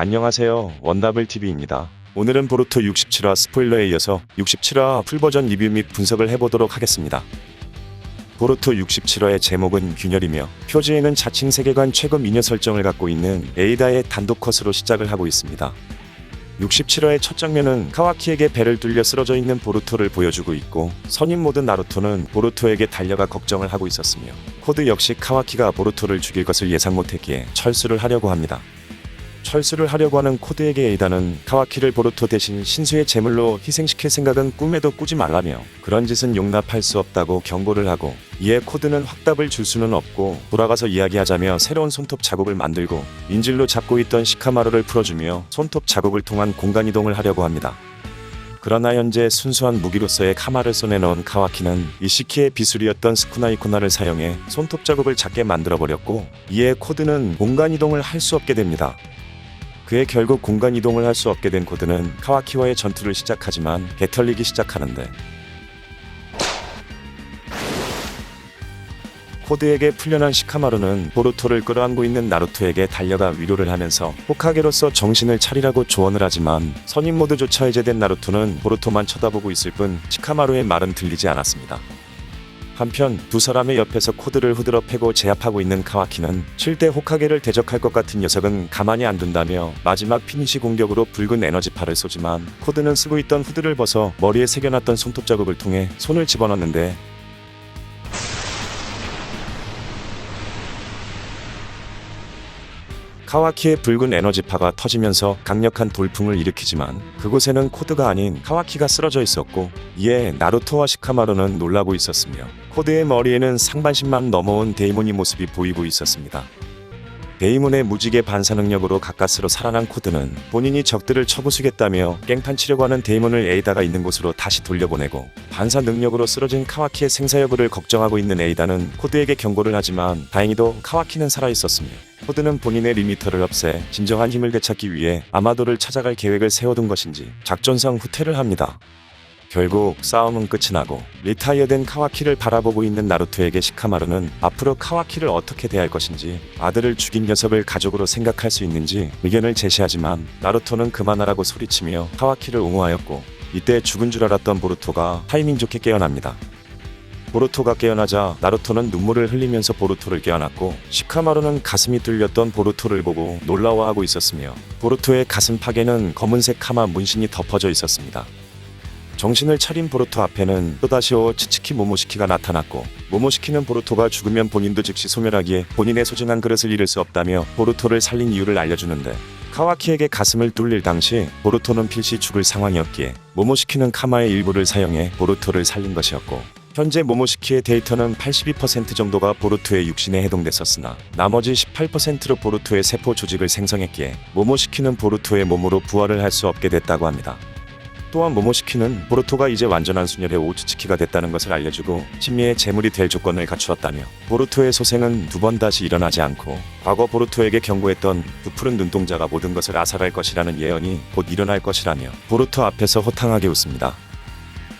안녕하세요. 원더블TV입니다. 오늘은 보루토 67화 스포일러에 이어서 67화 풀버전 리뷰 및 분석을 해보도록 하겠습니다. 보루토 67화의 제목은 균열이며 표지에는 자칭 세계관 최고 미녀 설정을 갖고 있는 에이다의 단독 컷으로 시작을 하고 있습니다. 67화의 첫 장면은 카와키에게 배를 뚫려 쓰러져 있는 보루토를 보여주고 있고 선임 모드 나루토는 보루토에게 달려가 걱정을 하고 있었으며 코드 역시 카와키가 보루토를 죽일 것을 예상 못했기에 철수를 하려고 합니다. 철수를 하려고 하는 코드에게 에이다는 카와키를 보루토 대신 신수의 제물로 희생시킬 생각은 꿈에도 꾸지 말라며 그런 짓은 용납할 수 없다고 경고를 하고 이에 코드는 확답을 줄 수는 없고 돌아가서 이야기하자며 새로운 손톱 자국을 만들고 인질로 잡고 있던 시카마루를 풀어주며 손톱 자국을 통한 공간 이동을 하려고 합니다. 그러나 현재 순수한 무기로서의 카마를 손에 넣은 카와키는 이시키의 비술이었던 스쿠나이코나를 사용해 손톱 자국을 작게 만들어 버렸고 이에 코드는 공간 이동을 할 수 없게 됩니다. 그의 결국 공간 이동을 할 수 없게 된 코드는 카와키와의 전투를 시작하지만 개털리기 시작하는데 코드에게 풀려난 시카마루는 보루토를 끌어안고 있는 나루토에게 달려가 위로를 하면서 호카게로서 정신을 차리라고 조언을 하지만 선임 모드조차 해제된 나루토는 보루토만 쳐다보고 있을 뿐 시카마루의 말은 들리지 않았습니다. 한편 두 사람의 옆에서 코드를 후드러 패고 제압하고 있는 카와키는 7대 호카게를 대적할 것 같은 녀석은 가만히 안 둔다며 마지막 피니시 공격으로 붉은 에너지파를 쏘지만 코드는 쓰고 있던 후드를 벗어 머리에 새겨놨던 손톱 자국을 통해 손을 집어넣는데 카와키의 붉은 에너지파가 터지면서 강력한 돌풍을 일으키지만 그곳에는 코드가 아닌 카와키가 쓰러져 있었고 이에 나루토와 시카마루는 놀라고 있었으며 코드의 머리에는 상반신만 넘어온 데이모니 모습이 보이고 있었습니다. 데이몬의 무지개 반사 능력으로 가까스로 살아난 코드는 본인이 적들을 쳐부수겠다며 깽판 치려고 하는 데이몬을 에이다가 있는 곳으로 다시 돌려보내고 반사 능력으로 쓰러진 카와키의 생사 여부를 걱정하고 있는 에이다는 코드에게 경고를 하지만 다행히도 카와키는 살아있었으며 코드는 본인의 리미터를 없애 진정한 힘을 되찾기 위해 아마도를 찾아갈 계획을 세워둔 것인지 작전상 후퇴를 합니다. 결국 싸움은 끝이 나고 리타이어된 카와키를 바라보고 있는 나루토에게 시카마루는 앞으로 카와키를 어떻게 대할 것인지 아들을 죽인 녀석을 가족으로 생각할 수 있는지 의견을 제시하지만 나루토는 그만하라고 소리치며 카와키를 옹호하였고 이때 죽은 줄 알았던 보루토가 타이밍 좋게 깨어납니다. 보루토가 깨어나자 나루토는 눈물을 흘리면서 보루토를 깨어났고 시카마루는 가슴이 뚫렸던 보루토를 보고 놀라워하고 있었으며 보루토의 가슴 팍에는 검은색 카마 문신이 덮어져 있었습니다. 정신을 차린 보루토 앞에는 또다시오 치치키 모모시키가 나타났고 모모시키는 보루토가 죽으면 본인도 즉시 소멸하기에 본인의 소중한 그릇을 잃을 수 없다며 보루토를 살린 이유를 알려주는데 카와키에게 가슴을 뚫릴 당시 보루토는 필시 죽을 상황이었기에 모모시키는 카마의 일부를 사용해 보루토를 살린 것이었고 현재 모모시키의 데이터는 82% 정도가 보루토의 육신에 해동됐었으나 나머지 18%로 보루토의 세포 조직을 생성했기에 모모시키는 보루토의 몸으로 부활을 할 수 없게 됐다고 합니다. 또한 모모시키는 보루토가 이제 완전한 순혈의 오츠츠키가 됐다는 것을 알려주고 친미의 제물이 될 조건을 갖추었다며 보루토의 소생은 두 번 다시 일어나지 않고 과거 보루토에게 경고했던 두 푸른 눈동자가 모든 것을 앗아갈 것이라는 예언이 곧 일어날 것이라며 보루토 앞에서 호탕하게 웃습니다.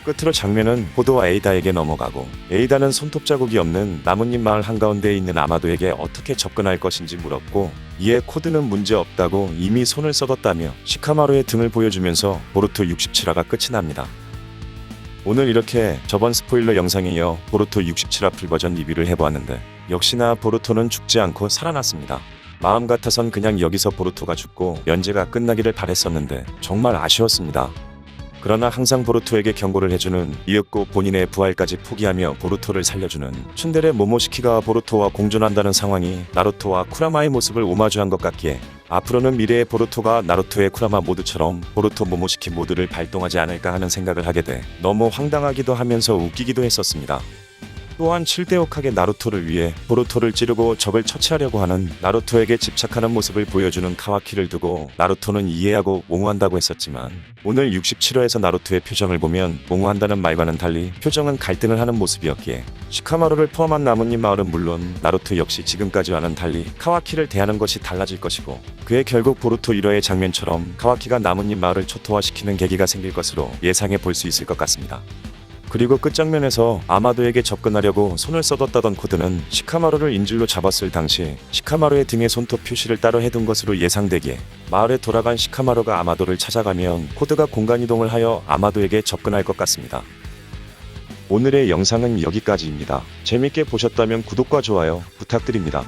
끝으로 장면은 포도와 에이다에게 넘어가고 에이다는 손톱 자국이 없는 나뭇잎 마을 한가운데에 있는 아마도에게 어떻게 접근할 것인지 물었고 이에 코드는 문제 없다고 이미 손을 썩었다며 시카마루의 등을 보여주면서 보루토 67화가 끝이 납니다. 오늘 이렇게 저번 스포일러 영상에 이어 보루토 67화 풀 버전 리뷰를 해보았는데 역시나 보루토는 죽지 않고 살아났습니다. 마음 같아선 그냥 여기서 보루토가 죽고 연재가 끝나기를 바랬었는데 정말 아쉬웠습니다. 그러나 항상 보루토에게 경고를 해주는 이윽고 본인의 부활까지 포기하며 보루토를 살려주는 춘데레 모모시키가 보루토와 공존한다는 상황이 나루토와 쿠라마의 모습을 오마주한 것 같기에 앞으로는 미래의 보루토가 나루토의 쿠라마 모두처럼 보루토 모모시키 모두를 발동하지 않을까 하는 생각을 하게 돼 너무 황당하기도 하면서 웃기기도 했었습니다. 또한 7대5하게 나루토를 위해 보루토를 찌르고 적을 처치하려고 하는 나루토에게 집착하는 모습을 보여주는 카와키를 두고 나루토는 이해하고 옹호한다고 했었지만 오늘 67화에서 나루토의 표정을 보면 옹호한다는 말과는 달리 표정은 갈등을 하는 모습이었기에 시카마루를 포함한 나뭇잎 마을은 물론 나루토 역시 지금까지와는 달리 카와키를 대하는 것이 달라질 것이고 그의 결국 보루토 1화의 장면처럼 카와키가 나뭇잎 마을을 초토화시키는 계기가 생길 것으로 예상해 볼 수 있을 것 같습니다. 그리고 끝장면에서 아마도에게 접근하려고 손을 써뒀다던 코드는 시카마루를 인질로 잡았을 당시 시카마루의 등에 손톱 표시를 따로 해둔 것으로 예상되기에 마을에 돌아간 시카마루가 아마도를 찾아가면 코드가 공간이동을 하여 아마도에게 접근할 것 같습니다. 오늘의 영상은 여기까지입니다. 재밌게 보셨다면 구독과 좋아요 부탁드립니다.